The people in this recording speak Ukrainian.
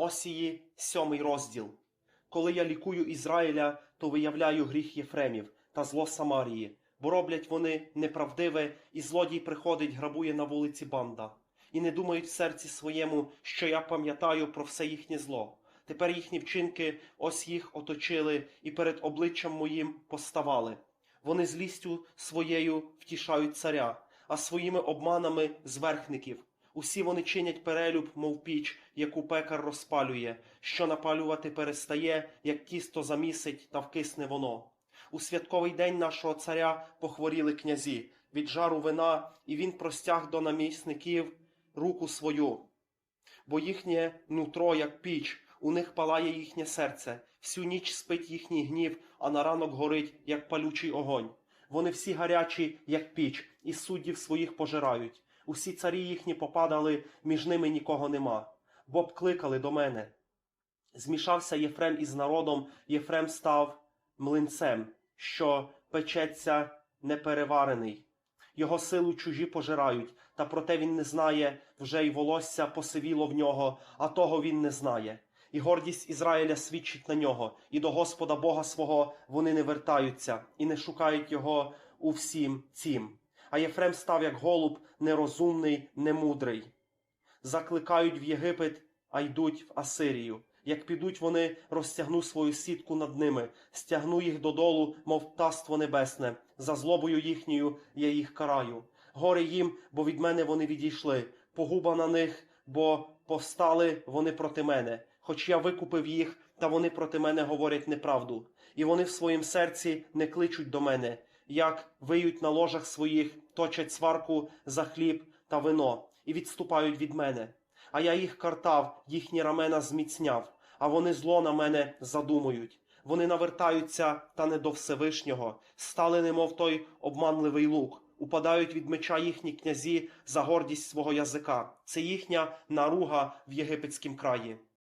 Осії, сьомий розділ. Коли я лікую Ізраїля, то виявляю гріх Єфремів та зло Самарії, бо роблять вони неправдиве, і злодій приходить, грабує на вулиці банда. І не думають в серці своєму, що я пам'ятаю про все їхнє зло. Тепер їхні вчинки ось їх оточили і перед обличчям моїм поставали. Вони злістю своєю втішають царя, а своїми обманами зверхників. Усі вони чинять перелюб, мов піч, яку пекар розпалює, що напалювати перестає, як тісто замісить та вкисне воно. У святковий день нашого царя похворіли князі від жару вина, і він простяг до намісників руку свою. Бо їхнє нутро, як піч, у них палає їхнє серце, всю ніч спить їхній гнів, а на ранок горить, як палючий огонь. Вони всі гарячі, як піч, і суддів своїх пожирають. Усі царі їхні попадали, між ними нікого нема. Бо б кликали до мене. Змішався Єфрем із народом, Єфрем став млинцем, що печеться непереварений. Його силу чужі пожирають, та проте він не знає, вже й волосся посивіло в нього, а того він не знає. І гордість Ізраїля свідчить на нього, і до Господа Бога свого вони не вертаються, і не шукають його у всім цім. А Єфрем став як голуб, нерозумний, немудрий. Закликають в Єгипет, а йдуть в Асирію. Як підуть вони, розтягну свою сітку над ними, стягну їх додолу, мов птаство небесне, за злобою їхньою я їх караю. Горе їм, бо від мене вони відійшли, погуба на них, бо повстали вони проти мене. Хоч я викупив їх, та вони проти мене говорять неправду. І вони в своїм серці не кличуть до мене, як виють на ложах своїх, точать сварку за хліб та вино, і відступають від мене. А я їх картав, їхні рамена зміцняв, а вони зло на мене задумують. Вони навертаються, та не до Всевишнього, стали немов той обманливий лук, упадають від меча їхні князі за гордість свого язика. Це їхня наруга в єгипетськім краї.